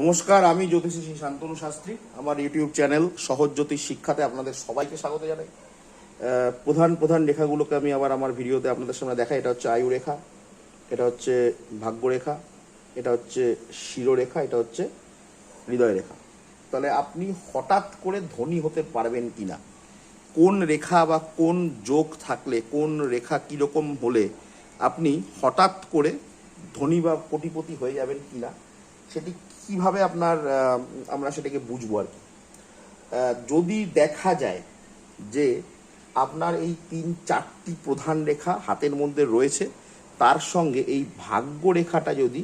নমস্কার, আমি জ্যোতিষী শ্রী শান্তনু শাস্ত্রী। আমার ইউটিউব চ্যানেল সহজ জ্যোতিষ শিক্ষাতে আপনাদের সবাইকে স্বাগত জানাই। প্রধান প্রধান রেখাগুলোকে আমি আবার আমার ভিডিওতে আপনাদের সামনে দেখাই। এটা হচ্ছে আয়ু রেখা এটা হচ্ছে ভাগ্যরেখা, এটা হচ্ছে শিরোরেখা, এটা হচ্ছে হৃদয় রেখা তাহলে আপনি হঠাৎ করে ধনী হতে পারবেন কি না কোন রেখা বা কোন যোগ থাকলে, কোন রেখা কীরকম হলে আপনি হঠাৎ করে ধনী বা কোটিপতি হয়ে যাবেন কিনা? সেটি কীভাবে আপনার আমরা সেটাকে বুঝব আর কি। যদি দেখা যায় যে আপনার এই তিন, চারটি প্রধান রেখা হাতের মধ্যে রয়েছে, তার সঙ্গে এই ভাগ্য রেখাটা যদি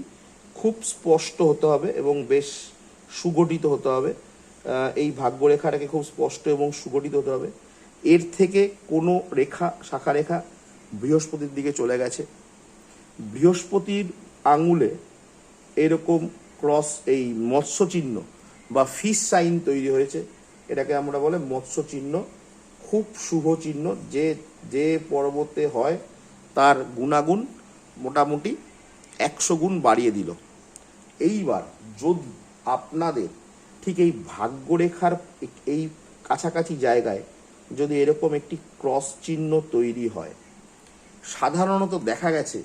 খুব স্পষ্ট হতে হবে এবং বেশ সুগঠিত হতে হবে এই ভাগ্য রেখাটাকে খুব স্পষ্ট এবং সুগঠিত হতে হবে, এর থেকে কোনো রেখা, শাখা রেখা বৃহস্পতির দিকে চলে গেছে। বৃহস্পতির আঙুলে এরকম ক্রস এই মৎস্য চিহ্ন বা ফিশ সাইন তৈরি হয়েছে, এটাকে আমরা বলে মৎস্য চিহ্ন খুব শুভ চিহ্ন, যে যে পর্বতে হয় তার গুণাগুণ মোটামুটি একশো গুণ বাড়িয়ে দিল। এইবার যদি আপনাদের ঠিক এই ভাগ্যরেখার এই কাছাকাছি জায়গায় যদি এরকম একটি ক্রস চিহ্ন তৈরি হয়, সাধারণত দেখা গেছে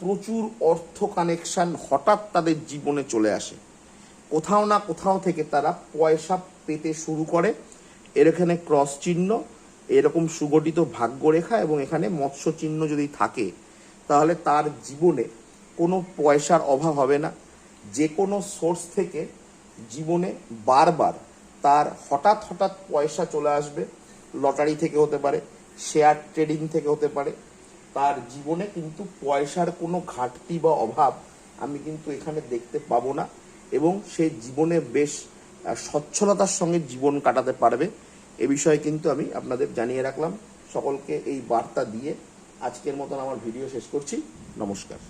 প্রচুর অর্থ কানেকশন হঠাৎ তাদের জীবনে চলে আসে। কোথাও না কোথাও থেকে তারা পয়সা পেতে শুরু করে। এর এখানে ক্রস চিহ্ন, এরকম সুগঠিত ভাগ্যরেখা এবং এখানে মৎস্য চিহ্ন যদি থাকে, তাহলে তার জীবনে কোনো পয়সার অভাব হবে না। যে কোনো সোর্স থেকে জীবনে বারবার তার হঠাৎ হঠাৎ পয়সা চলে আসবে। লটারি থেকে হতে পারে শেয়ার ট্রেডিং থেকে হতে পারে তার জীবনে কিন্তু পয়সার কোনো ঘাটতি বা অভাব আমি কিন্তু এখানে দেখতে পাবো না এবং সে জীবনে বেশ সচ্ছলতার সঙ্গে জীবন কাটাতে পারবে। এ বিষয়ে কিন্তু আমি আপনাদের জানিয়ে রাখলাম। সকলকে এই বার্তা দিয়ে আজকের মতন আমার ভিডিও শেষ করছি। নমস্কার।